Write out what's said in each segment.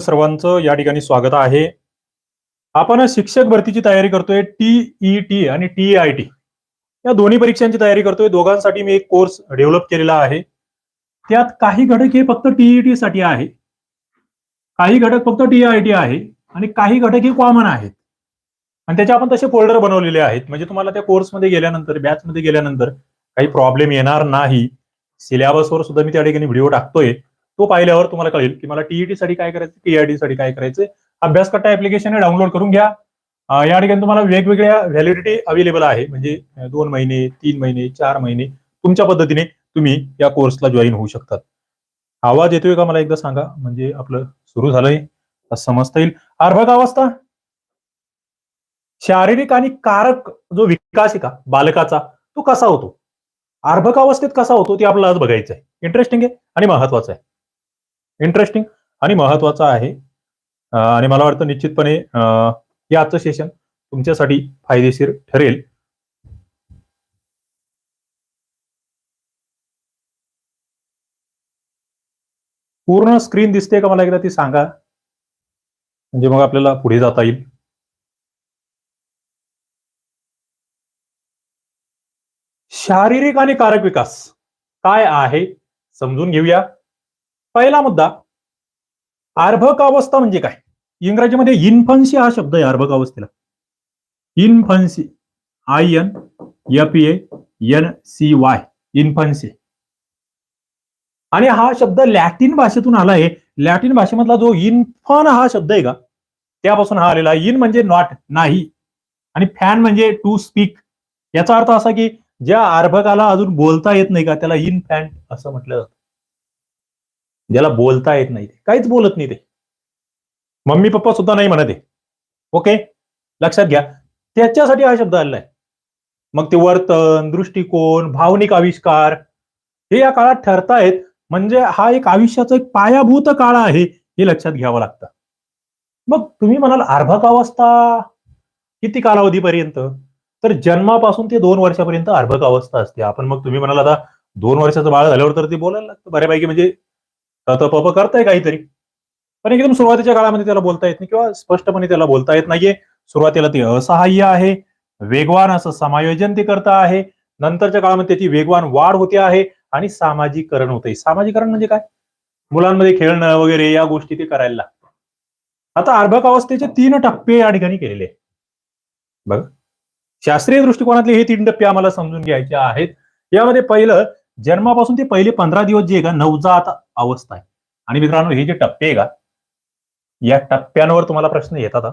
सर्वांचं या ठिकाणी स्वागत आहे. आपण शिक्षक भरतीची तयारी करतोय टीईटी टी आणि टी आय टी या दोन्ही परीक्षांची तयारी करतोय. दोघांसाठी मी एक कोर्स डेव्हलप केलेला आहे. त्यात काही घटक हे फक्त टीईटी साठी आहे. काही घटक फक्त टी आय टी आहे आणि काही घटक हे कॉमन आहेत. आणि त्याचे आपण तसे फोल्डर बनवलेले आहेत. म्हणजे तुम्हाला त्या कोर्समध्ये गेल्यानंतर बॅचमध्ये गेल्यानंतर काही प्रॉब्लेम येणार नाही. सिलेबसवर सुद्धा मी त्या ठिकाणी व्हिडिओ टाकतोय. तो पाहिल्यावर तुम्हाला कळेल की मला टीईटी साठी काय करायचं टीआयटी साठी काय करायचं अभ्यास कट्टा ऍप्लिकेशन डाउनलोड करून घ्या. या ठिकाणी तुम्हाला वेगवेगळ्या व्हॅलिडिटी अवेलेबल आहे. म्हणजे दोन महिने तीन महिने चार महिने तुमच्या पद्धतीने तुम्ही या कोर्सला जॉईन होऊ शकतात. आवाज येतोय का? मला एकदा सांगा. म्हणजे आपलं सुरू झालंय. समजता येईल. अर्भक अवस्था. शारीरिक आणि कारक जो विकास आहे का बालकाचा तो कसा होतो? अर्भक अवस्थेत कसा होतो ते आपल्याला आज बघायचं आहे इंटरेस्टिंग आहे आणि महत्वाचं आहे. इंटरेस्टिंग आणि महत्वाचं आहे. आणि मला वाटतं निश्चितपणे हे आजचं सेशन तुमच्यासाठी फायदेशीर ठरेल. पूर्ण स्क्रीन दिसते का मला एकदा ती सांगा. म्हणजे मग आपल्याला पुढे जाता येईल. शारीरिक आणि कारक विकास काय आहे? समजून घेऊया. पहिला मुद्दा आर्भक अवस्था म्हणजे काय? इंग्रजीमध्ये इन्फन्सी हा शब्द आहे अर्भक अवस्थेला infancy I N F A N C Y infancy. आणि हा शब्द लॅटिन भाषेतून आला आहे. लॅटिन भाषेमधला जो इन्फन हा शब्द आहे का? त्यापासून हा आलेला इन म्हणजे नॉट नाही. आणि फॅन म्हणजे टू स्पीक याचा अर्थ असा की ज्या अर्भकाला अजून बोलता येत नाही का त्याला इन फॅन असं म्हटलं जातं. ज्याला बोलता येत नाही ते. काहीच बोलत नाही ते. मम्मी पप्पा सुद्धा नाही म्हणत आहे. ओके लक्षात घ्या. त्याच्यासाठी हा शब्द आलेला आहे. मग ते वर्तन दृष्टिकोन भावनिक आविष्कार हे या काळात ठरतायत. म्हणजे हा एक आयुष्याचा एक पायाभूत काळ आहे हे लक्षात घ्यावं लागतं. मग तुम्ही म्हणाल अर्भक अवस्था किती कालावधीपर्यंत? तर जन्मापासून ते दोन वर्षापर्यंत अर्भक अवस्था असते. आपण मग तुम्ही म्हणाल आता दोन वर्षाचं बाळ झाल्यावर तर ते बोलायला लागतं. बऱ्यापैकी म्हणजे तप पप करताय काहीतरी. पण एकदम सुरुवातीच्या काळामध्ये त्याला बोलता येत नाही किंवा स्पष्टपणे त्याला बोलता येत नाहीये. सुरुवातीला ते असहाय्य आहे वेगवान असं समायोजन ते करता आहे. नंतरच्या काळामध्ये त्याची वेगवान वाढ होते आहे आणि सामाजिकरण होते सामाजिकरण म्हणजे काय? मुलांमध्ये खेळणं वगैरे या गोष्टी ते करायला लागतं आता अर्भक अवस्थेचे तीन टप्पे या ठिकाणी केलेले बघ बघा. शास्त्रीय दृष्टिकोनातले हे तीन टप्पे आम्हाला समजून घ्यायचे आहेत. यामध्ये पहिलं जन्मापासून ते पहिले पंधरा दिवस जे आहे का नवजात अवस्था आहे. आणि मित्रांनो हे जे टप्पे आहे का या टप्प्यांवर तुम्हाला प्रश्न येतात हा.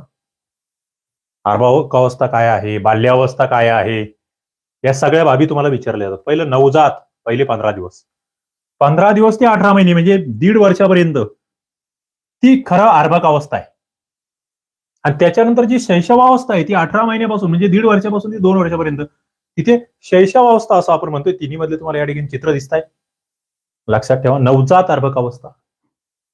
अवस्था काय आहे बाल्यावस्था काय आहे या सगळ्या बाबी तुम्हाला विचारल्या जातात. पहिलं नवजात पहिले पंधरा दिवस. पंधरा दिवस ते अठरा महिने म्हणजे दीड वर्षापर्यंत ती खरं अर्भक अवस्था आहे. आणि त्याच्यानंतर जी शैशवावस्था आहे ती अठरा महिन्यापासून म्हणजे दीड वर्षापासून ती दोन वर्षापर्यंत तिथे शैशवावस्था असं आपण म्हणतोय तिन्ही मधले तुम्हाला या ठिकाणी चित्र दिसत आहे लक्षात ठेवा नवजात अर्भक अवस्था.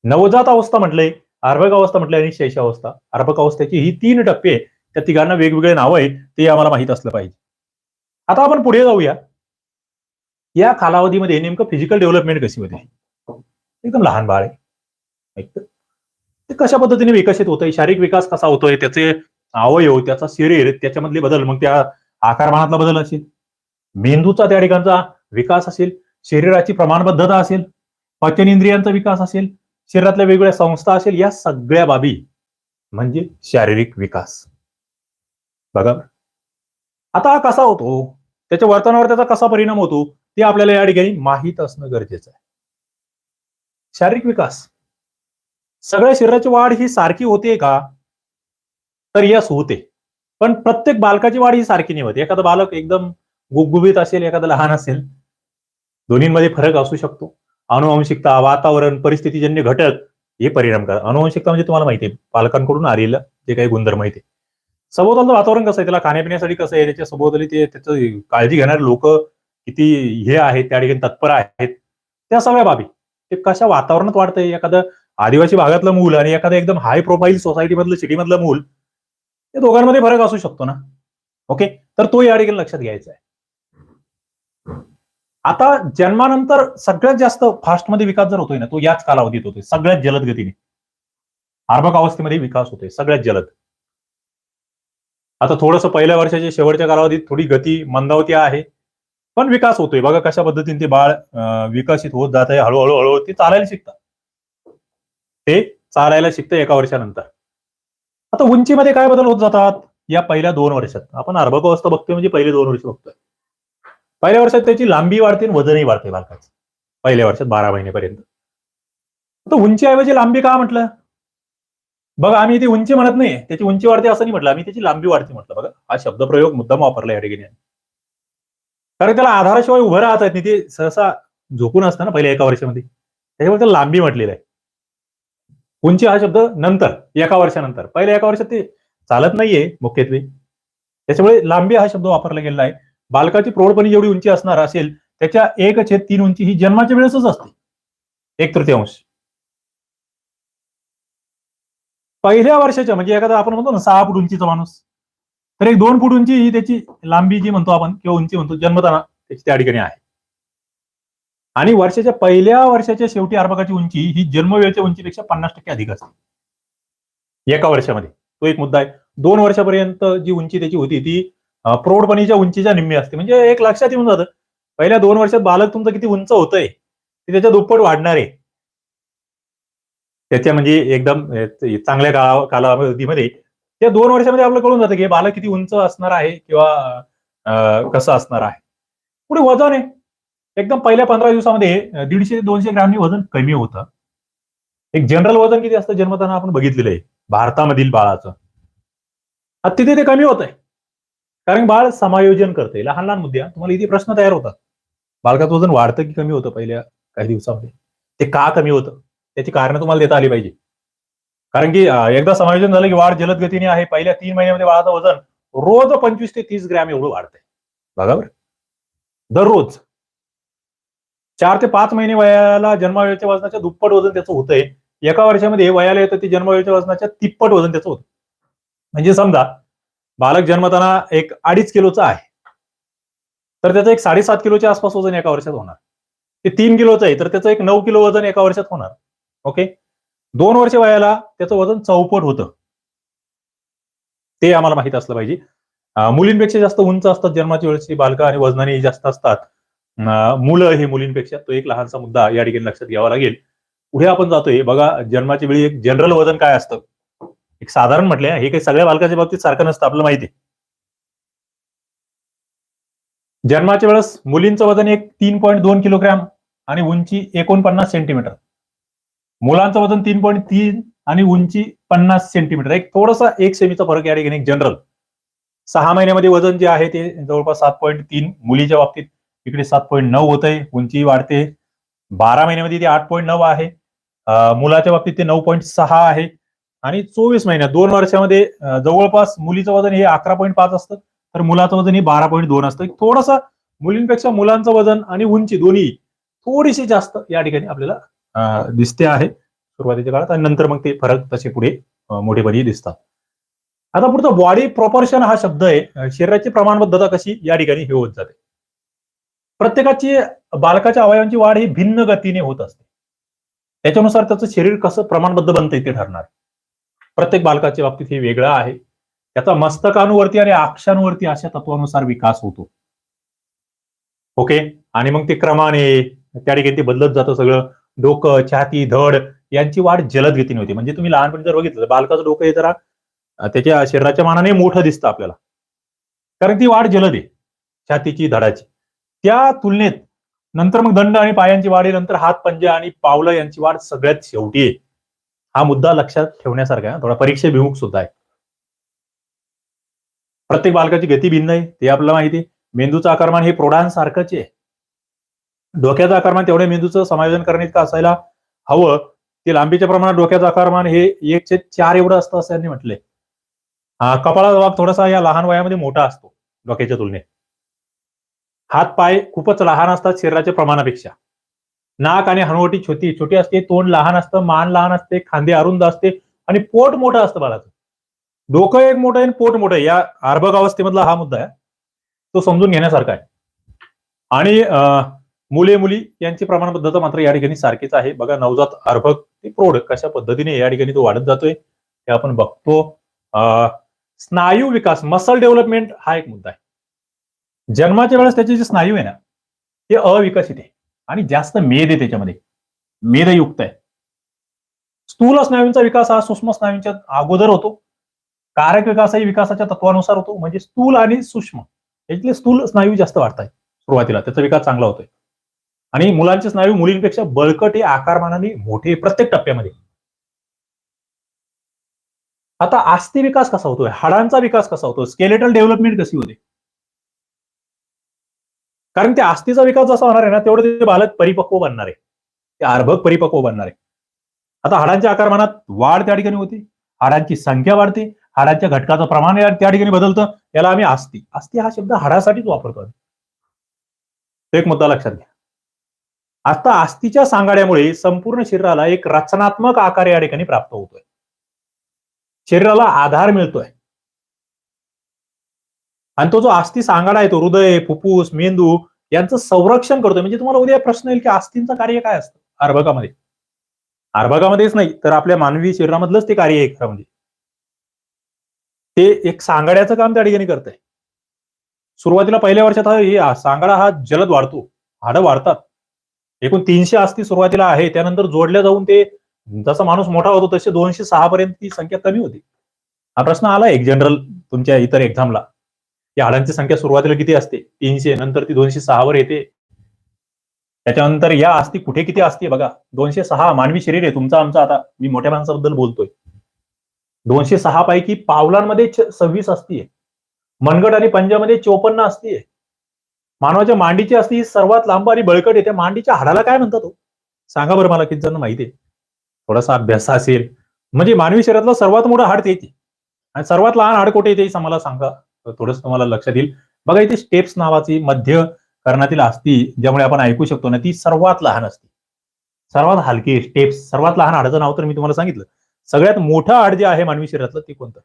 नवजात अवस्था म्हटले अर्भक अवस्था म्हटले आणि शैशावस्था अर्भक अवस्थेची ही तीन टप्पे त्या तिघांना वेगवेगळे नावं आहेत. ते आम्हाला माहीत असलं पाहिजे. आता आपण पुढे जाऊया. या कालावधीमध्ये नेमकं फिजिकल डेव्हलपमेंट कशी होते? एकदम लहान बाळ आहे. एक तर ते कशा पद्धतीने विकसित होतंय? शारीरिक विकास कसा होतोय? त्याचे अवयव त्याचा शरीर त्याच्यामधले बदल मग त्या आकारमानातला बदल असेल. मेंदूचा त्या ठिकाणचा विकास असेल. शरीराची प्रमाणबद्धता असेल पचनेंद्रियांचा विकास असेल शरीरातल्या वेगवेगळ्या संस्था असेल या सगळ्या बाबी म्हणजे शारीरिक विकास. बघा. आता हा कसा होतो? त्याच्या वर्तनावर त्याचा कसा परिणाम होतो? ते आपल्याला या ठिकाणी माहीत असणं गरजेचं आहे. शारीरिक विकास. सगळ्या शरीराची वाढ ही सारखी होते का? तर यस होते. पण प्रत्येक बालकाची वाढ ही सारखी नाही होते. एखादा बालक एकदम गुबगुबीत असेल एखादा लहान असेल दोन्हीमध्ये फरक असू शकतो. अनुवंशिकता वातावरण परिस्थितीजन्य घटक हे परिणाम करतात. अनुवंशिकता म्हणजे तुम्हाला माहिती आहे पालकांकडून आलेलं जे काही गुणधर्म आहे ते. सभोवतालचं वातावरण कसं आहे? त्याला खाण्यापिण्यासाठी कसं आहे? त्याच्या सभोवताली ते त्याचं काळजी घेणारे लोक किती हे आहेत? त्या ठिकाणी तत्पर आहेत? त्या सगळ्या बाबी. ते कशा वातावरणात वाढतंय? एखादं आदिवासी भागातलं मूल आणि एखादं एकदम हाय प्रोफाईल सोसायटी मधलं सिटी मधलं मूल या दोघांमध्ये फरक असू शकतो ना. ओके तर तो या ठिकाणी लक्षात घ्यायचा आहे. आता जन्मानंतर सगळ्यात जास्त फास्टमध्ये विकास जर होतोय ना तो याच कालावधीत होतोय सगळ्यात जलद गतीने. अर्भक अवस्थेमध्ये विकास होतोय सगळ्यात जलद. आता थोडस पहिल्या वर्षाच्या शेवटच्या कालावधीत थोडी गती मंदावती आहे पण विकास होतोय. बघा कशा पद्धतीने ते बाळ विकसित होत जात आहे हळूहळू हळूहळू ते चालायला शिकतात. ते चालायला शिकतं एका वर्षानंतर. आता उंचीमध्ये काय बदल होत जातात? या पहिल्या दोन वर्षात. आपण अर्भक अवस्था बघतोय म्हणजे पहिले दोन वर्ष बघतोय. पहिल्या वर्षात त्याची लांबी वाढते आणि वजनही वाढते बालकाचं. पहिल्या वर्षात बारा महिनेपर्यंत तर उंचीऐवजी लांबी का म्हटलं? बघा आम्ही ती उंची म्हणत नाही त्याची उंची वाढते असं नाही म्हटलं. आम्ही त्याची लांबी वाढते म्हटलं. बघा हा शब्दप्रयोग मुद्दाम वापरला या ठिकाणी कारण त्याला आधाराशिवाय उभं राहत आहेत नाही. ते सहसा झोपून असतं ना पहिल्या एका वर्षामध्ये. त्याच्यामुळे त्याला लांबी म्हटलेलं आहे. उंची हा शब्द नंतर एका वर्षानंतर. पहिल्या एका वर्षात ते चालत नाहीये मुख्यत्वे. त्याच्यामुळे लांबी हा शब्द वापरला गेलेला आहे. बालकाची प्रौढपणी जेवढी उंची असणार असेल त्याच्या एक छेद तीन उंची ही जन्माच्या वेळेसच असते. एक तृतीयांश. पहिल्या वर्षाच्या म्हणजे एखादा आपण म्हणतो ना सहा फूट उंचीचा माणूस. तर एक दोन फूट उंची ही त्याची लांबी जी म्हणतो आपण किंवा उंची म्हणतो जन्मताना त्याची त्या ठिकाणी आहे. आणि वर्षाच्या पहिल्या वर्षाच्या शेवटी अर्भकाची उंची ही जन्मवेळच्या उंचीपेक्षा पन्नास टक्के अधिक असते. एका वर्षामध्ये. तो एक मुद्दा आहे. दोन वर्षापर्यंत जी उंची त्याची होती ती प्रौढपणीच्या उंचीच्या निम्मी असते. म्हणजे एक लक्षात येऊन जातं. पहिल्या दोन वर्षात बालक तुमचं किती उंच होतंय ते त्याच्या दुप्पट वाढणार आहे. त्याच्या म्हणजे एकदम चांगल्या काळा कालावधीमध्ये त्या दोन वर्षामध्ये आपल्याला कळून जातं की बालक किती उंच असणार आहे किंवा कसं असणार आहे. पुढे वजन आहे. एकदम पहिल्या पंधरा दिवसामध्ये दीडशे ते दोनशे ग्रॅमनी वजन कमी होतं. एक जनरल वजन किती असतं? जन्मताना आपण बघितलेलं आहे. भारतामधील बाळाचं. तिथे ते कमी होत आहे कारण बाळ समायोजन करते लहान लहान मुद्द्या तुम्हाला इथे प्रश्न तयार होतात. बालकाचं वजन वाढतं की कमी होतं पहिल्या काही दिवसामध्ये? ते का कमी होतं? त्याची कारणं तुम्हाला देता आली पाहिजे. कारण की एकदा समायोजन झालं की वाढ जलद गतीने आहे. पहिल्या तीन महिन्यामध्ये बाळाचं वजन रोज पंचवीस ते तीस ग्रॅम एवढं वाढतंय. बघा बरं. दररोज. चार ते पाच महिने वयाला जन्मावेळच्या वजनाच्या दुप्पट वजन त्याचं होतंय. एका वर्षामध्ये वयाला येतं ते जन्मावेळच्या वजनाच्या तिप्पट वजन त्याचं होतं. म्हणजे समजा बालक जन्मताना एक अडीच किलोचा आहे. तर त्याचं एक साडेसात किलोच्या आसपास वजन एका वर्षात होणार. ते तीन किलोचं आहे तर त्याचं एक नऊ किलो वजन एका वर्षात होणार. ओके दोन वर्ष वयाला त्याचं वजन चौपट होतं. ते आम्हाला माहीत असलं पाहिजे. मुलींपेक्षा जास्त उंच असतात जन्माच्या वेळेची बालकं आणि वजनाने जास्त असतात. मुलं हे मुलींपेक्षा तो एक लहानसा मुद्दा या ठिकाणी लक्षात घ्यावा लागेल. पुढे आपण जातोय. बघा जन्माच्या वेळी एक जनरल वजन काय असतं? एक साधारण म्हटले हे काही सगळ्या बालकाच्या बाबतीत सारखं नसतं आपलं माहिती जन्माच्या वेळेस मुलींचं वजन एक तीन पॉईंट दोन किलोग्रॅम आणि उंची एकोणपन्नास सेंटीमीटर. मुलांचं वजन तीन पॉईंट तीन आणि उंची पन्नास सेंटीमीटर. एक थोडासा एक सेमीचा फरक या ठिकाणी जनरल सहा महिन्यामध्ये वजन जे आहे ते जवळपास सात पॉईंट तीन मुलीच्या बाबतीत. इकडे सात पॉईंट नऊ होत आहे उंची वाढते. बारा महिन्यामध्ये ते आठ पॉईंट नऊ आहे. मुलाच्या बाबतीत ते नऊ पॉईंट सहा आहे. आणि चोवीस महिन्यात दोन वर्षामध्ये जवळपास मुलीचं वजन हे अकरा पॉईंट पाच असतं तर मुलाचं वजन हे बारा पॉईंट दोन असतं. थोडंसं मुलींपेक्षा मुलांचं वजन आणि उंची दोन्ही थोडीशी जास्त या ठिकाणी आपल्याला दिसते आहे सुरुवातीच्या काळात आणि नंतर मग ते फरक तसे पुढे मोठेपणी दिसतात. आता पुढचं बॉडी प्रॉपर्शन हा शब्द आहे शरीराची प्रमाणबद्धता कशी या ठिकाणी हे होत जाते. प्रत्येकाची बालकाच्या अवयवांची वाढ ही भिन्न गतीने होत असते. त्याच्यानुसार त्याचं शरीर कसं प्रमाणबद्ध बनतं ते ठरणार. प्रत्येक बालकाच्या बाबतीत हे वेगळं आहे. त्याचा मस्तकांवरती आणि अक्षांवरती अशा तत्वानुसार विकास होतो. ओके? आणि मग ते क्रमाने त्या ठिकाणी ते बदलत जातं सगळं. डोकं छाती धड यांची वाढ जलद गतीने होती. म्हणजे तुम्ही लहानपणी जर बघितलं बालकाचं डोकं हे जरा त्याच्या शरीराच्या मानाने मोठं दिसतं आपल्याला. कारण ती वाढ जलद आहे. छातीची धडाची. त्या तुलनेत नंतर मग दंड आणि पायांची वाढ आहे, नंतर हात पंजा आणि पावलं यांची वाढ सगळ्यात शेवटी आहे. हा मुद्दा लक्षात ठेवण्यासारखा थोडा परीक्षेभिमुख सुद्धा आहे. प्रत्येक बालकाची गती भिन्न आहे ते आपल्याला माहिती आहे. मेंदूचं आकारमान हे प्रौढांसारखंच आहे. डोक्याचं आकारमान तेवढ्या मेंदूचं समायोजन करण्यात इतकं असायला हवं. ते लांबीच्या प्रमाणात डोक्याचं आकारमान हे एक ते चार एवढं असतं असं यांनी म्हटलंय. हा, कपाळाचा भाग थोडासा या लहान वयामध्ये मोठा असतो डोक्याच्या तुलनेत. हात पाय खूपच लहान असतात शरीराच्या प्रमाणापेक्षा. नाक आणि हनुवटी छोटी छोटी असते तोंड लहान असतं मान लहान असते खांदे अरुंद असते आणि पोट मोठं असतं बाळाचं. डोकं एक मोठं आहे आणि पोट मोठं आहे. या अर्भक अवस्थेमधला हा मुद्दा आहे. तो समजून घेण्यासारखा आहे. आणि अं, मुले मुली यांची प्रमाणबद्धता मात्र या ठिकाणी सारखीच आहे. बघा नवजात अर्भक ते प्रौढ कशा पद्धतीने या ठिकाणी तो वाढत जातोय हे आपण बघतो. अं, स्नायू विकास मसल डेव्हलपमेंट हा एक मुद्दा आहे. जन्माच्या वेळेस त्याचे जे स्नायू आहे ना ते अविकसित आहे. आणि जास्त मेद आहे त्याच्यामध्ये. मेदयुक्त आहे. स्थूल स्नायूंचा विकास हा सूक्ष्म स्नायूंच्या अगोदर होतो. कारक विकासही विकासाच्या तत्वानुसार होतो. म्हणजे स्थूल आणि सूक्ष्म. यातले स्थूल स्नायू जास्त वाढतात सुरुवातीला. त्याचा विकास चांगला होतोय. आणि मुलांचे स्नायू मुलींपेक्षा बळकट हे आकारमानाने मोठे प्रत्येक टप्प्यामध्ये. आता आस्ती विकास कसा होतोय? हाडांचा विकास कसा होतो स्केलेटल डेव्हलपमेंट कशी होते? कारण त्या आस्थीचा विकास जसा होणार आहे ना तेवढं ते बालक परिपक्व बनणार आहे. ते अर्भक परिपक्व बनणार आहे. आता हाडांच्या आकारमानात वाढ त्या ठिकाणी होती. हाडांची संख्या वाढते. हाडांच्या घटकाचं प्रमाण त्या ठिकाणी बदलतं. याला आम्ही आस्ती. आस्ती हा शब्द हाडासाठीच वापरतो एक मुद्दा लक्षात घ्या. आता आस्थीच्या सांगाड्यामुळे संपूर्ण शरीराला एक रचनात्मक आकार या ठिकाणी प्राप्त होतोय. शरीराला आधार मिळतोय. आणि तो जो आस्थी सांगाडा आहे तो हृदय फुफ्फुस मेंदू यांचं संरक्षण करतो म्हणजे तुम्हाला उद्या प्रश्न येईल की आस्थींचं कार्य काय असतं? अर्भकामध्ये. अर्भकामध्येच नाही तर आपल्या मानवी शरीरामधलंच ते कार्य आहे खरं म्हणजे. ते एक सांगाड्याचं काम त्या ठिकाणी करत आहे सुरुवातीला पहिल्या वर्षात हा सांगाडा हा जलद वाढतो. हाडं वाढतात. एकूण तीनशे आस्ती सुरुवातीला आहे त्यानंतर जोडल्या जाऊन ते जसा माणूस मोठा होतो तसे दोनशे सहा पर्यंत ती संख्या कमी होती. हा प्रश्न आला एक जनरल तुमच्या इतर एक्झामला या हाडांची संख्या सुरुवातीला किती असते? तीनशे नंतर ती दोनशे सहावर येते. त्याच्यानंतर या अस्थी कुठे किती असते बघा? दोनशे सहा मानवी शरीर आहे तुमचा आमचा आता. मी मोठ्या माणसाबद्दल बोलतोय. दोनशे सहा पैकी पावलांमध्ये सव्वीस असती आहे. मनगट आणि पंजामध्ये चोपन्न असती आहे. मानवाच्या मांडीची असती ही सर्वात लांब आणि बळकट येते मांडीच्या हाडाला काय म्हणतात तो सांगा बरं मला किती जण माहिती आहे. थोडासा अभ्यास असेल. म्हणजे मानवी शरीरातलं सर्वात मोठं हाड ते आणि सर्वात लहान हाड कुठे येते मला सांगा. थोडंसं तुम्हाला लक्षात येईल. बघा इथे स्टेप्स नावाची मध्य कर्णातील असती ज्यामुळे आपण ऐकू शकतो ना ती सर्वात लहान असते. सर्वात हलकी स्टेप्स सर्वात लहान हाडाचं नाव तर मी तुम्हाला सांगितलं. सगळ्यात मोठं हाड जे आहे मानवी शरीरातलं ते कोणतं?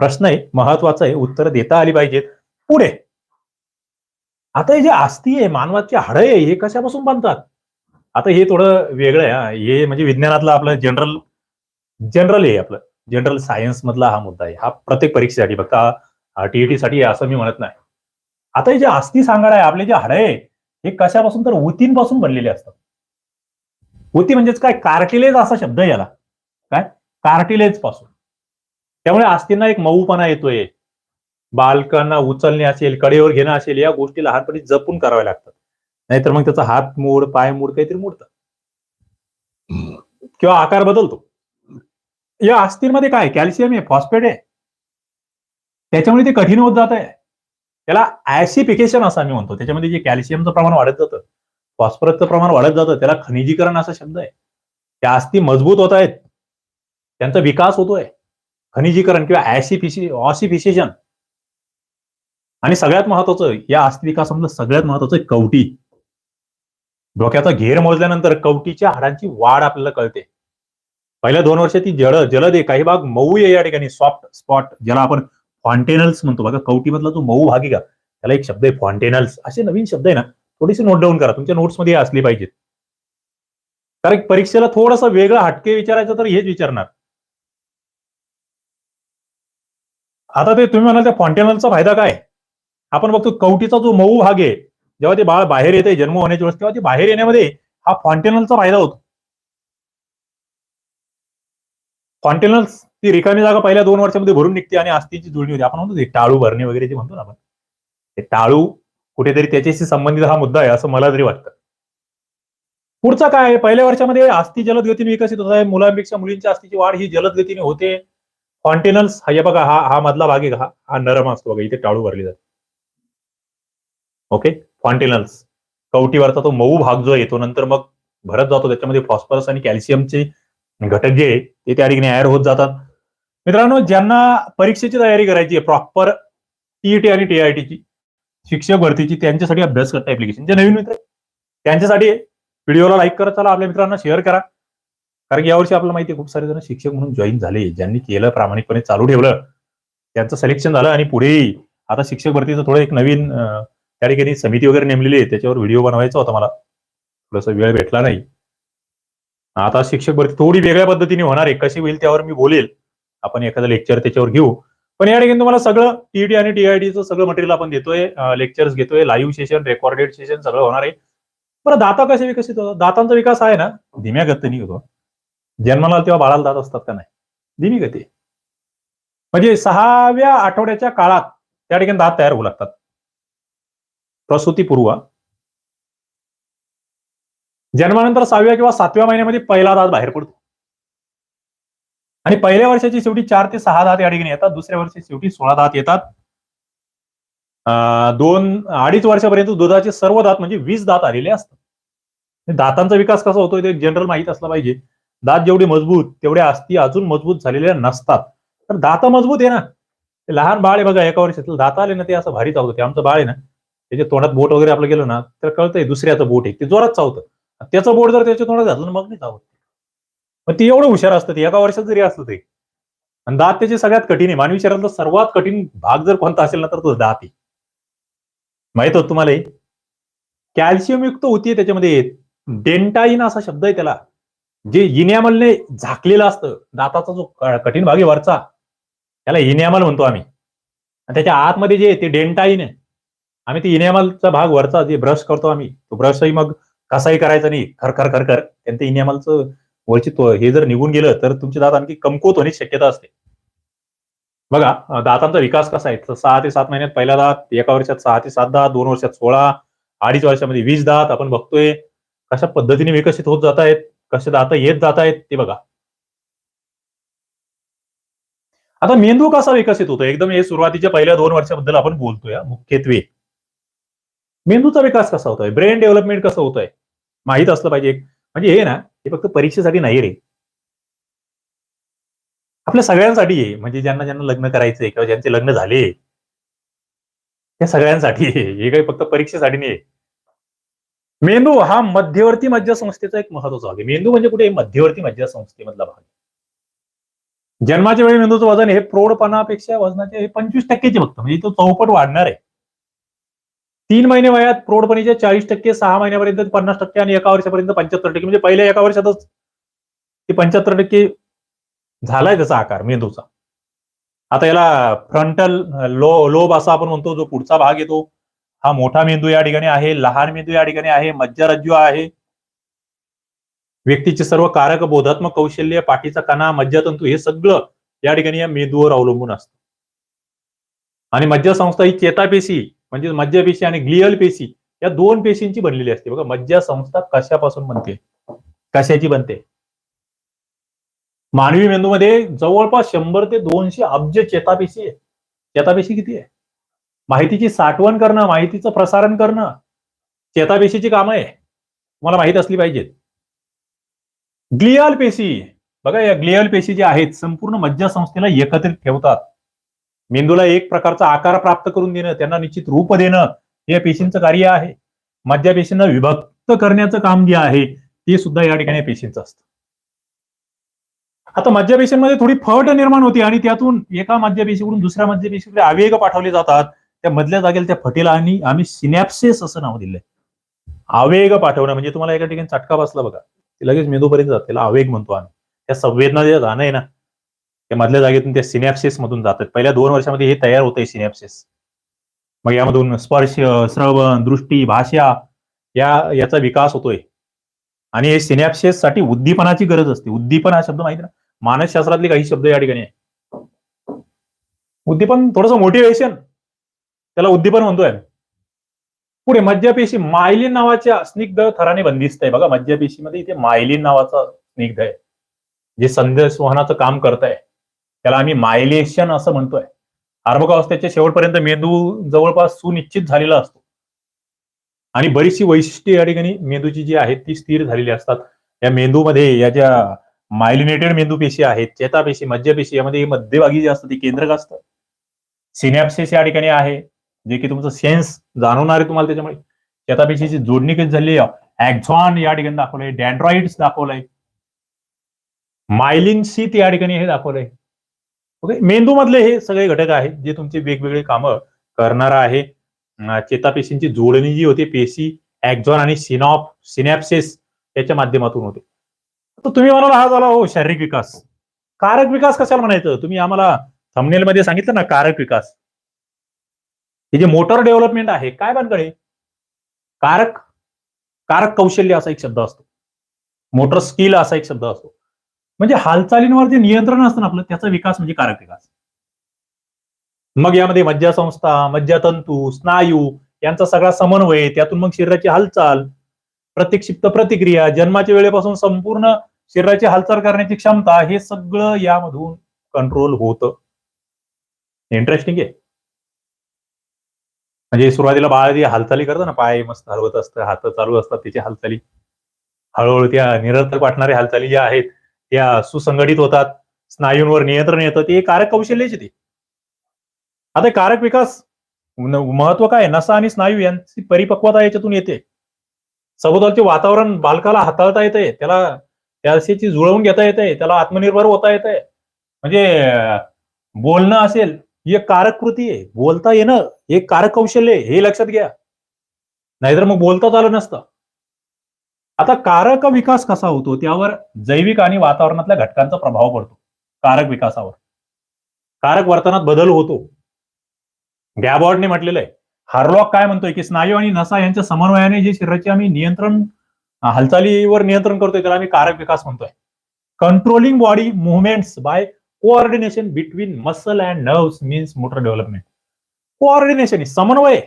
प्रश्न आहे महत्वाचं आहे उत्तर देता आली पाहिजेत. पुढे. आता हे जे आस्ती आहे मानवाची हाडं आहे हे कशापासून बांधतात आता हे थोडं वेगळं आहे हे. म्हणजे विज्ञानातलं आपलं जनरल जनरल आहे आपलं. जनरल सायन्स मधला हा मुद्दा आहे. हा प्रत्येक परीक्षेसाठी फक्त टीईटी साठी आहे असं मी म्हणत नाही. आता हे जे अस्थी सांगाड आहे आपले जे हाड आहे हे कशापासून तर उतींपासून बनलेले असतात. उती म्हणजेच काय? कार्टिलेज असा शब्द आहे याला. काय? कार्टिलेजपासून त्यामुळे अस्थींना एक मऊपणा येतोय. बालकांना उचलणे असेल कडेवर घेणं असेल या गोष्टी लहानपणी जपून कराव्या लागतात. नाहीतर मग त्याचा हात मोड पाय मोड काहीतरी मोडतात. किंवा आकार बदलतो. या अस्थिमध्ये काय? कॅल्शियम आहे फॉस्फेट आहे. त्याच्यामुळे ते कठीण होत जात आहे त्याला ऍसिफिकेशन असं आम्ही म्हणतो. त्याच्यामध्ये जे कॅल्शियमचं प्रमाण वाढत जातं फॉस्फरसचं प्रमाण वाढत जातं त्याला खनिजीकरण असा शब्द आहे. त्या अस्थी मजबूत होत आहेत. त्यांचा विकास होतोय. खनिजीकरण किंवा ऍसिफिशि ऑसिफिशिएशन आणि सगळ्यात महत्वाचं या अस्थि विकासामधलं सगळ्यात महत्वाचं आहे कवटी. डोक्याचा घेर मोजल्यानंतर कवटीच्या हाडांची वाढ आपल्याला कळते. पहिल्या दोन वर्षात ती जळ जलद आहे. काही भाग मऊ आहे या ठिकाणी. सॉफ्ट स्पॉट ज्याला आपण फॉन्टेनल्स म्हणतो. बघा कवटीमधला जो मऊ भाग आहे का त्याला एक शब्द आहे फॉन्टेनल्स. असे नवीन शब्द आहे ना थोडीशी नोट डाऊन करा. तुमच्या नोट्समध्ये असली पाहिजेत. कारण परीक्षेला थोडासा वेगळं हटके विचारायचं तर हेच विचारणार. आता ते तुम्ही म्हणाल त्या फॉन्टेनलचा फायदा काय? आपण बघतो कवटीचा जो मऊ भाग आहे जेव्हा ते बाळ बाहेर येते जन्म होण्याच्या वेळेस तेव्हा ते बाहेर येण्यामध्ये हा फॉन्टेनलचा फायदा होतो. कॉन्टेनर्स ती रिकामी जागा पहिल्या दोन वर्षामध्ये भरून निघते आणि अस्थिची जुळणी होते. आपण म्हणतो ते टाळू भरणे वगैरे जे म्हणतो ना आपण ते टाळू कुठेतरी त्याच्याशी संबंधित हा मुद्दा आहे असं मला तरी वाटतं. पुढचा काय आहे? पहिल्या वर्षामध्ये आस्ती जलद गतीने विकसित होत आहे. मुलांपेक्षा मुलींच्या आस्तीची वाढ ही जलद गतीने होते. फॉन्टेनल्स हा हे बघा हा हा मधला भाग आहे हा हा नरम असतो बघा इथे टाळू भरली जाते. ओके फॉन्टेनल्स कवटीवरचा तो मऊ भाग जो येतो नंतर मग भरत जातो. त्याच्यामध्ये फॉस्फरस आणि कॅल्शियमचे घटक जे ते त्या ठिकाणी ऍड होत जातात. मित्रांनो ज्यांना परीक्षेची तयारी करायची आहे प्रॉपर टीईटी आणि टीआयटीची शिक्षक भरतीची त्यांच्यासाठी अभ्यास करता ऍप्लिकेशन जे नवीन मित्र त्यांच्यासाठी व्हिडिओला लाईक करत चला आपल्या मित्रांना शेअर करा. कारण की यावर्षी आपल्याला माहिती आहे खूप सारे जण शिक्षक म्हणून जॉईन झाले. ज्यांनी केलं प्रामाणिकपणे चालू ठेवलं त्यांचं सिलेक्शन झालं आणि पुढे आता शिक्षक भरतीचं थोडं एक नवीन त्या ठिकाणी समिती वगैरे नेमलेली आहे त्याच्यावर व्हिडिओ बनवायचा होता मला. थोडासा वेळ भेटला नाही. आता शिक्षक भरती थोडी वेगळ्या पद्धतीने होणार आहे. कशी होईल त्यावर मी बोलेल. आपण एखादं लेक्चर त्याच्यावर घेऊ. पण या ठिकाणी तुम्हाला सगळं टीईटी आणि टीआयटीचं सगळं मटेरियल आपण देतोय. लेक्चर्स घेतोय. लाईव्ह सेशन रेकॉर्डेड सेशन सगळं होणार आहे. बरं दाता कसे विकसित होतात? दातांचा विकास आहे ना? धीम्या गतीने होतो. जन्माला तेव्हा बाळाला दात असतात का नाही? धीमी गती. म्हणजे सहाव्या आठवड्याच्या काळात त्या ठिकाणी दात तयार होऊ लागतात. प्रसूतीपूर्व जन्मानंतर सहाव्या किंवा सातव्या महिन्यामध्ये पहिला दात बाहेर पडतो. आणि पहिल्या वर्षाची शेवटी चार ते सहा दात या ठिकाणी येतात. दुसऱ्या वर्षी शेवटी सोळा दात येतात. दोन अडीच वर्षापर्यंत दुधाचे सर्व दात म्हणजे वीस दात आलेले असतात. दातांचा विकास कसा होतो ते जनरल माहीत असला पाहिजे. दात जेवढे मजबूत तेवढ्या अस्थी अजून मजबूत झालेल्या नसतात. तर दात मजबूत आहे ना. ते लहान बाळ आहे बघा एका वर्षातलं दात आले ना ते असं भारी चावतं. ते आमचं बाळ आहे ना त्याच्या तोंडात बोट वगैरे आपलं गेलं ना तर कळतंय दुसऱ्याचं बोट आहे. ते जोरात चावतं. त्याचं बोट जर त्याच्या तोंडात घातलं मग नाही चावत मग ते एवढं हुशार असतं ते एका वर्षात जरी असतं ते आणि दात त्याचे सगळ्यात कठीण आहे. मानवी शरीरातला सर्वात कठीण भाग जर कोणता असेल ना तर तो दात आहे. माहीत होत तुम्हाला कॅल्शियम युक्त होती त्याच्यामध्ये. डेंटाईन असा शब्द आहे त्याला. जे इनॅमलने झाकलेलं असतं. दाताचा जो कठीण भाग आहे वरचा त्याला इन्यामल म्हणतो आम्ही. आणि त्याच्या आतमध्ये जे ते डेंटाईन आहे. आम्ही ते इनॅमलचा भाग वरचा जे ब्रश करतो आम्ही तो ब्रशही मग कसाही करायचा नाही. खर खर खर खर. त्यांच्या इनियमालचं इन्यामलचं हे जर निघून गेलं तर तुमचे दात आणखी कमकुवत होण्याची शक्यता असते. बघा दातांचा विकास कसा आहे? तर सहा ते सात महिन्यात पहिला दात एका वर्षात सहा ते सात दात दोन वर्षात सोळा अडीच वर्षामध्ये वीस दात आपण बघतोय. कशा पद्धतीने विकसित होत जात आहेत? कसे दात येत जात आहेत? ते बघा. आता मेंदू कसा विकसित होतो? एकदम हे सुरुवातीच्या पहिल्या दोन वर्षाबद्दल आपण बोलतोय मुख्यत्वे. मेंदूचा विकास कसा होतोय? ब्रेन डेव्हलपमेंट कसं होतंय? माहीत असलं पाहिजे म्हणजे हे ना हे फक्त परीक्षेसाठी नाही रे. आपल्या सगळ्यांसाठी आहे. म्हणजे ज्यांना ज्यांना लग्न करायचंय किंवा ज्यांचे लग्न झाले त्या सगळ्यांसाठी आहे. हे काही फक्त परीक्षेसाठी नाही मेंदू हा मध्यवर्ती मज्जासंस्थेचा एक महत्त्वाचा भाग आहे. मेंदू म्हणजे कुठे? मध्यवर्ती मज्जासंस्थेमधला भाग आहे. जन्माच्या वेळी मेंदूचं वजन हे प्रौढपणापेक्षा वजनाचे हे पंचवीस टक्केचे फक्त. म्हणजे तो चौपट वाढणार आहे. तीन महिने वयात प्रौढपणीचे चाळीस टक्के सहा महिन्यापर्यंत पन्नास टक्के आणि एका वर्षापर्यंत पंच्याहत्तर टक्के. म्हणजे पहिल्या एका वर्षातच ते पंच्याहत्तर टक्के झालाय त्याचा आकार मेंदूचा. आता याला फ्रंटल लो लोब असा आपण म्हणतो जो पुढचा भाग येतो हा मोठा मेंदू या ठिकाणी आहे लहान मेंदू या ठिकाणी आहे मज्जारज्जू आहे. व्यक्तीचे सर्व कारक बोधात्मक कौशल्य पाठीचा कणा मज्जातंतू हे सगळं या ठिकाणी या मेंदूवर अवलंबून असतं. आणि मज्जा संस्था ही चेतापेशी म्हणजे मज्जापेशी आणि ग्लियल पेशी या दोन पेशींची बनलेली असते. बघा मज्जा संस्था कशापासून बनते? कशाची बनते? मानवी मेंदूमध्ये जवळपास शंभर ते दोनशे अब्ज चेतापेशी आहे चेतापेशी किती आहे? माहितीची साठवण करणं माहितीचं प्रसारण करणं चेतापेशीची कामं आहे. तुम्हाला माहीत असली पाहिजेत. ग्लियाल पेशी बघा या ग्लियाल पेशी ज्या आहेत संपूर्ण मज्जा संस्थेला एकत्रित ठेवतात. मेंदूला एक प्रकारचा आकार प्राप्त करून देणं त्यांना निश्चित रूप देणं हे पेशींचं कार्य आहे. मज्जापेशींना विभक्त करण्याचं काम जे आहे ते सुद्धा या ठिकाणी पेशींचं असतं. आता मज्जापेशींमध्ये थोडी फट निर्माण होते आणि त्यातून एका मज्जापेशीकडून दुसऱ्या मज्जापेशीकडे आवेग पाठवले जातात. त्या मधल्या जागेला त्या फटेला आणि आम्ही सिनॅप्सेस असं नाव दिलंय. आवेग पाठवणं म्हणजे तुम्हाला एका ठिकाणी चटका बसला बघा ते लगेच मेंदूपर्यंत जात त्याला आवेग म्हणतो आम्ही. त्या संवेदना ज्या जाणं आहे ना त्या मधल्या जागेतून त्या सिनॅप्सिस मधून जातात. पहिल्या दोन वर्षामध्ये हे तयार होतंय सिनॅप्सिस मग यामधून स्पर्श श्रवण दृष्टी भाषा या याचा विकास होतोय. आणि हे सिनॅप्सिससाठी उद्दीपनाची गरज असते. उद्दीपन हा शब्द माहिती ना? मानसशास्त्रातले काही शब्द या ठिकाणी आहे उद्दीपन थोडस मोटिवेशन त्याला उद्दीपन म्हणतोय पुढे मज्जापेशी मायलिन नावाच्या स्निग्ध थराने बंदिस्त आहे. बघा मज्जापेशीमध्ये इथे मायलिन नावाचा स्निग्ध आहे. जे संदेश वहनाचं काम करत आहे त्याला आम्ही मायलेशन असं म्हणतोय. अर्भकावस्थेच्या शेवटपर्यंत मेंदू जवळपास सुनिश्चित झालेला असतो. आणि बरीचशी वैशिष्ट्ये या ठिकाणी मेंदूची जी आहेत ती स्थिर झालेली असतात. या मेंदूमध्ये या ज्या मायलिनेटेड मेंदू पेशी आहेत चेतापेशी मज्जापेशी यामध्ये मध्यभागी जे असतं ते केंद्रक असतं. सिनॅप्सिस या ठिकाणी आहे. जे की तुमचं सेन्स जाणवणार आहे तुम्हाला त्याच्यामुळे. चेतापेशीची जोडणी कशी झाली ऍक्झॉन या ठिकाणी दाखवलंय डॅन्ड्रॉइड्स दाखवलंय. मायलिन सीत या ठिकाणी हे दाखवलंय. ओके मेंदूमधले हे सगळे घटक आहेत जे तुमचे वेगवेगळे कामं करणार आहे. चेतापेशींची जोडणी जी होती पेशी ऍक्झॉन आणि सिनॉप सिनॅप्सिस याच्या माध्यमातून होते. तर तुम्ही म्हणाला हा झाला हो शारीरिक विकास. कारक विकास कशाला म्हणायचं? तुम्ही आम्हाला थमनेल मध्ये सांगितलं ना कारक विकास. हे जे मोटर डेव्हलपमेंट आहे काय बनकडे कारक कारक कौशल्य असा एक शब्द असतो. मोटर स्किल असा एक शब्द असतो. म्हणजे हालचालींवर जे नियंत्रण असतं ना आपलं त्याचा विकास म्हणजे कारक विकास. मग यामध्ये मज्जासंस्था मज्जातंतू स्नायू यांचा सगळा समन्वय त्यातून मग शरीराची हालचाल प्रतिक्षिप्त प्रतिक्रिया जन्माच्या वेळेपासून संपूर्ण शरीराची हालचाल करण्याची क्षमता हे सगळं यामधून कंट्रोल होतं. इंटरेस्टिंग आहे. म्हणजे सुरुवातीला बाळ जे हालचाली करतं ना पाय मस्त हलवत असतं हात चालू असतात त्याची हालचाली. हळूहळू त्या निरर्थक वाटणाऱ्या हालचाली ज्या आहेत त्या सुसंघटित होतात स्नायूंवर नियंत्रण येतं ते कारक कौशल्याचे ते. आता कारक विकास महत्त्व काय नसा आणि स्नायू यांची परिपक्वता याच्यातून येते. सभोवतालचे वातावरण बालकाला हाताळता येते त्याला त्याशी जुळवून घेता येते त्याला आत्मनिर्भर होता येते म्हणजे बोलणं असेल ही एक कारक कृती आहे. बोलता येणं हे एक कारक कौशल्य हे लक्षात घ्या. नाहीतर मग बोलताच आलं नसतं. आता कारक विकास कसा होतो? त्यावर जैविक आणि वातावरणातल्या घटकांचा प्रभाव पडतो. कारक विकासावर. कारक वर्तनात बदल होतो. गॅबॉर्डने म्हटलेलं आहे हार्लॉक काय म्हणतोय की स्नायू आणि नसा यांच्या समन्वयाने जे शरीराचे आम्ही नियंत्रण हालचालीवर नियंत्रण करतोय त्याला आम्ही कारक विकास म्हणतोय. Controlling body movements by coordination between muscle and nerves means motor development coordination समन्वय.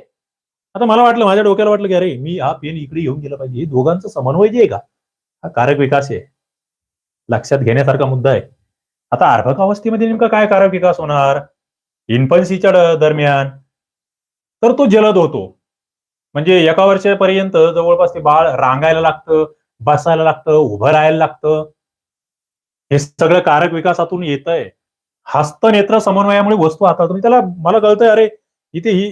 आता मला वाटलं माझ्या डोक्याला वाटलं की अरे मी हा पेन इकडे घेऊन गेला पाहिजे. हे दोघांचं समन्वय जे आहे का हा कारक विकास आहे. लक्षात घेण्यासारखा मुद्दा आहे. आता अर्भक अवस्थेमध्ये नेमका काय कारक विकास होणार? इन्फन्सीच्या दरम्यान. तर तो जलद होतो. म्हणजे एका वर्षापर्यंत जवळपास ते बाळ रांगायला लागतं बसायला लागतं उभं राहायला लागतं. हे सगळं कारक विकासातून येत आहे हस्तनेत्र समन्वयामुळे वस्तू हातातून त्याला मला कळतंय अरे इथे ही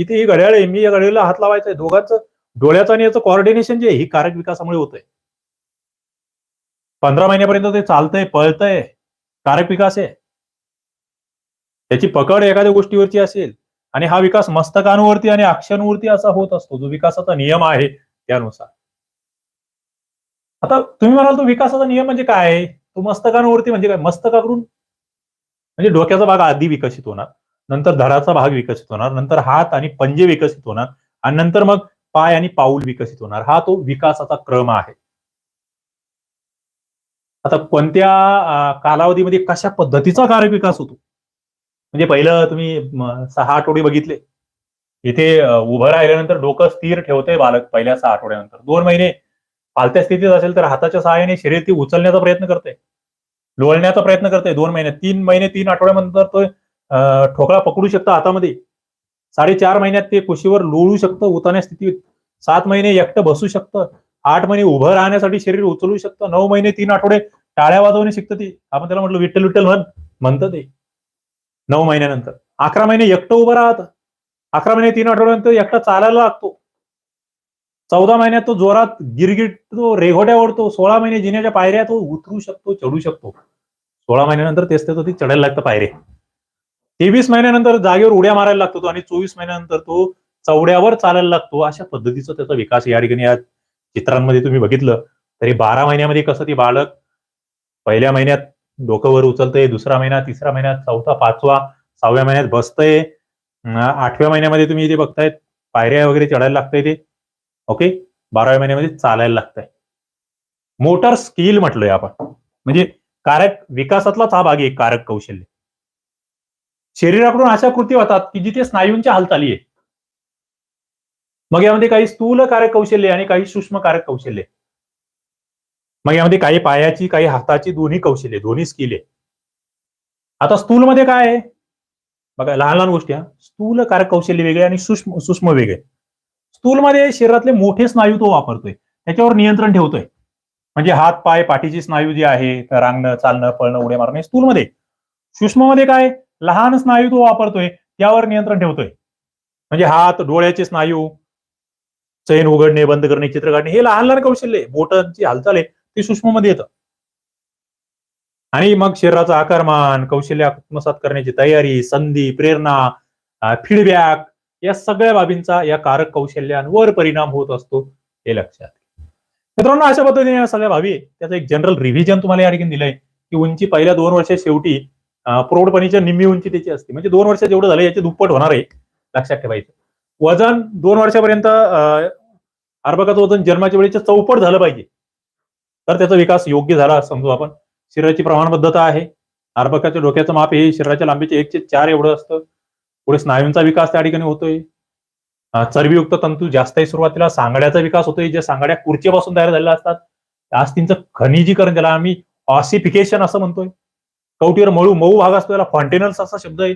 इथे ही घड्याळ आहे मी या घड्याळीला हात लावायचा आहे. दोघांचं डोळ्याचं आणि याचं कॉर्डिनेशन जे आहे ही कारक विकासामुळे होत आहे पंधरा महिन्यापर्यंत ते चालतंय पळतंय. कारक विकास आहे. त्याची पकड एखाद्या गोष्टीवरची असेल आणि हा विकास मस्तकांवरती आणि अक्षांवरती असा होत असतो जो विकासाचा नियम आहे त्यानुसार. आता तुम्ही म्हणाल तो विकासाचा नियम म्हणजे काय? तो मस्तकांवरती म्हणजे काय? मस्तकाकडून? म्हणजे डोक्याचा भाग आधी विकसित होणार. नंतर धडाचा भाग विकसित होणार नंतर हात आणि पंजे विकसित होणार आणि नंतर मग पाय आणि पाऊल विकसित होणार. हा तो विकासाचा क्रम आहे. आता कोणत्या कालावधीमध्ये कशा पद्धतीचा कारक विकास होतो? म्हणजे पहिलं तुम्ही सहा आठवडे बघितले. इथे उभं राहिल्यानंतर डोकं स्थिर ठेवते बालक पहिल्या सहा आठवड्यानंतर. दोन महिने पालत्या स्थितीत असेल तर हाताच्या सहाय्याने शरीर ती उचलण्याचा प्रयत्न करते लोळण्याचा प्रयत्न करते दोन महिने. तीन महिने तीन आठवड्यानंतर तो ठोकळा पकडू शकतं हातामध्ये. साडेचार महिन्यात ते कुशीवर लोळू शकतं उतरण्या स्थितीत. सात महिने एकटं बसू शकतं. आठ महिने उभं राहण्यासाठी शरीर उचलू शकतं. नऊ महिने तीन आठवडे टाळ्या वाजवणे शिकतं ते. आपण त्याला म्हटलं विठ्ठल विठ्ठल म्हण म्हणतं ते. नऊ महिन्यानंतर. अकरा महिने एकटं उभं राहतं. अकरा महिने तीन आठवड्यानंतर एकटा चालायला लागतो. चौदा महिन्यात तो जोरात गिरगिटतो रेघोट्या ओढतो. सोळा महिने जिन्याच्या पायऱ्या तो उतरू शकतो चढू शकतो. सोळा महिन्यानंतर तेच त्याचं ते चढायला लागतं पायऱ्या. तेवीस महिन्यानंतर जागेवर उड्या मारायला लागतो तो आणि चोवीस महिन्यानंतर तो चौड्यावर चालायला लागतो. अशा पद्धतीचा त्याचा विकास या ठिकाणी या चित्रांमध्ये तुम्ही बघितलं. तरी बारा महिन्यामध्ये कसं ती बालक पहिल्या महिन्यात डोकं वर उचलतंय दुसरा महिना तिसरा महिन्यात चौथा पाचवा सहाव्या महिन्यात बसतंय. आठव्या महिन्यामध्ये तुम्ही इथे बघतायत पायऱ्या वगैरे चढायला लागतंय ते. ओके? बाराव्या महिन्यामध्ये चालायला लागतंय. मोटर स्किल म्हटलोय आपण. म्हणजे कारक विकासातलाच हा भाग आहे कारक कौशल्य. शरीराकडून अशा कृती होतात की जिथे स्नायूंच्या हालचाली आहे मग यामध्ये काही स्थूल कारक कौशल्य आणि काही सूक्ष्म कारक कौशल्य मग यामध्ये काही पायाची काही हाताची दोन्ही कौशल्य दोन्ही स्किल आहे आता स्थूल मध्ये काय आहे? बघा लहान लहान गोष्टी स्थूल कारक कौशल्य वेगळे आणि सूक्ष्म सूक्ष्म वेगळे. स्थूलमध्ये शरीरातले मोठे स्नायू तो वापरतोय. त्याच्यावर नियंत्रण ठेवतोय. म्हणजे हात पाय पाठीची स्नायू जे आहे रांगणं चालणं पळणं उड्या मारणे स्थूलमध्ये. सूक्ष्ममध्ये काय? लहान स्नायू तो वापरतोय त्यावर नियंत्रण ठेवतोय. म्हणजे हात डोळ्याचे स्नायू चैन उघडणे बंद करणे चित्र काढणे हे लहान लहान कौशल्य बोटांची हालचाल आहे ती सूक्ष्ममध्ये येतं. आणि मग शरीराचं आकारमान कौशल्य आत्मसात करण्याची तयारी संधी प्रेरणा फीडबॅक या सगळ्या बाबींचा या कारक कौशल्यांवर परिणाम होत असतो हे लक्षात मित्रांनो अशा पद्धतीने या सगळ्या बाबी त्याचं एक जनरल रिव्हिजन तुम्हाला या ठिकाणी दिलंय की उंची पहिल्या दोन वर्षा शेवटी प्रौढपणीच्या निम्मी उंची त्याची असते. म्हणजे दोन वर्षात जेवढं झालं याचे दुप्पट होणार आहे लक्षात ठेवायचं. वजन दोन वर्षापर्यंत अर्भकाचं वजन जन्माच्या वेळेच्या चौपट झालं पाहिजे. तर त्याचा विकास योग्य झाला समजू आपण. शरीराची प्रमाणबद्धता आहे. अर्भकाच्या डोक्याचं माप हे शरीराच्या लांबीचे एकशे चार एवढं असतं. पुढे स्नायूंचा विकास त्या ठिकाणी होतोय. चरबीयुक्त तंतू जास्त आहे सुरुवातीला. सांगड्याचा विकास होतोय. ज्या सांगड्या कुर्चेपासून तयार झालेल्या असतात अस्थिंचं खनिजीकरण ज्याला आम्ही ऑसिफिकेशन असं म्हणतोय. कवटीवर मळू मऊ भाग असतो त्याला फॉन्टेनल्स असा शब्द आहे.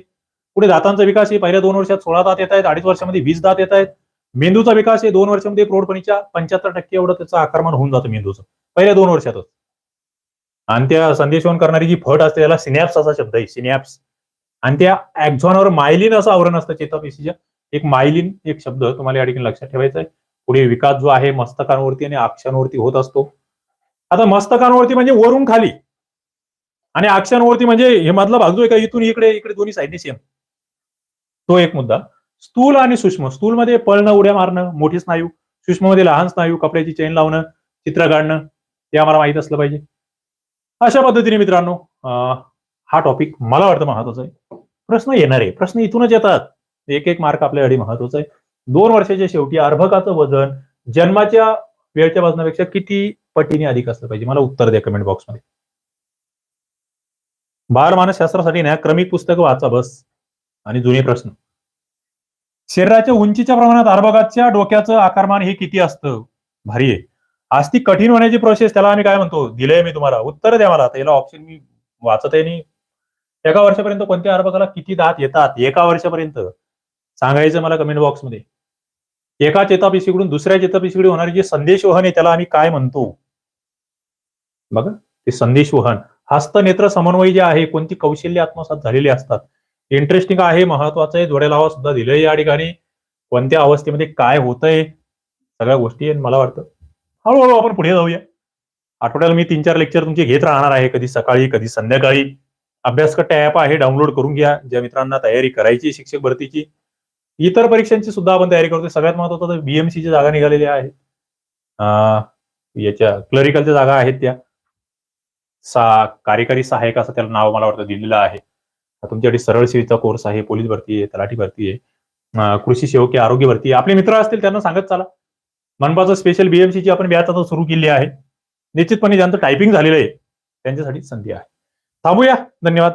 पुढे दातांचा विकास हे पहिल्या दोन वर्षात सोळा दात येत आहेत अडीच वर्षामध्ये वीस दात येत आहेत. मेंदूचा विकास हे दोन वर्षामध्ये प्रौढपणीच्या पंच्याहत्तर टक्के एवढं त्याचं आकारमान होऊन जातं मेंदूचं. पहिल्या दोन वर्षातच. आणि त्या संदेशवहन करणारी जी फट असते त्याला सिनॅप्स असा शब्द आहे. सिनॅप्स आणि त्या ऍक्झॉनवर मायलिन असं आवरण असतं चेतापेशीच्या एक मायलिन एक शब्द तुम्हाला या ठिकाणी लक्षात ठेवायचा आहे. पुढे विकास जो आहे मस्तकांवरती आणि अक्षांवरती होत असतो. आता मस्तकांवरती म्हणजे वरून खाली. आणि अक्षांवरती म्हणजे हे मधला भाग जो आहे का इथून इकडे इकडे दोन्ही साईडने सेम तो एक मुद्दा. स्थूल आणि सूक्ष्म. स्थूल मध्ये पळणं उड्या मारणं मोठी स्नायू. सूक्ष्ममध्ये लहान स्नायू कपड्याची चेन लावणं चित्र काढणं. ते आम्हाला माहीत असलं पाहिजे. अशा पद्धतीने मित्रांनो हा टॉपिक मला वाटतं महत्त्वाचा आहे. प्रश्न येणार आहे. प्रश्न इथूनच येतात. एक एक मार्क आपल्यासाठी महत्त्वाचा आहे. दोन वर्षाच्या शेवटी अर्भकाचं वजन जन्माच्या वेळच्या वजनापेक्षा किती पटीने अधिक असलं पाहिजे? मला उत्तर द्या कमेंट बॉक्समध्ये बालमानसशास्त्रासाठी ना क्रमिक पुस्तक वाचा बस. आणि जुने प्रश्न. शरीराच्या उंचीच्या प्रमाणात अर्भकाच्या डोक्याचं आकारमान हे किती असतं? भारी आहे. आज ती कठीण होण्याची प्रोसेस त्याला आम्ही काय म्हणतो? दिलंय मी तुम्हाला. उत्तर द्या मला आता. याला ऑप्शन मी वाचत आहे नाही. एका वर्षापर्यंत कोणत्या अर्भकाला किती दात येतात? एका वर्षापर्यंत. सांगायचं मला कमेंट बॉक्समध्ये एका चेतापेशीकडून दुसऱ्या चेतापेशीकडे होणारे जे संदेशवहन आहे त्याला आम्ही काय म्हणतो? बघा ते संदेशवहन. हस्तनेत्र समन्वय जे आहे कोणती कौशल्य आत्मसात झालेली असतात? इंटरेस्टिंग आहे महत्वाचं आहे जोडे लावा सुद्धा दिलंय या ठिकाणी. कोणत्या अवस्थेमध्ये काय होतंय? सगळ्या गोष्टी आहेत मला वाटतं. हळूहळू आपण पुढे जाऊया. आठवड्याला मी तीन चार लेक्चर तुमचे घेत राहणार आहे कधी सकाळी कधी संध्याकाळी. अभ्यासकट ॲप आहे डाउनलोड करून घ्या ज्या मित्रांना तयारी करायची शिक्षक भरतीची. इतर परीक्षांची सुद्धा आपण तयारी करतोय. सगळ्यात महत्वाचं तर बीएमसीच्या जागा निघालेल्या आहेत याच्या क्लरिकलच्या जागा आहेत त्या. सा कार्यकारी सहाय्यक असं त्याला नाव मला वाटतं दिलेलं आहे. तुमच्यासाठी सरळ सेवेचा कोर्स आहे पोलीस भरती आहे तलाठी भरती आहे कृषी सेवक आहे आरोग्य भरती आहे. आपले मित्र असतील त्यांना सांगत चाला. मनपाचं स्पेशल बीएमसीची आपण व्याज आता सुरू केली आहे. निश्चितपणे ज्यांचं टायपिंग झालेलं आहे त्यांच्यासाठी संधी आहे. थांबूया. धन्यवाद.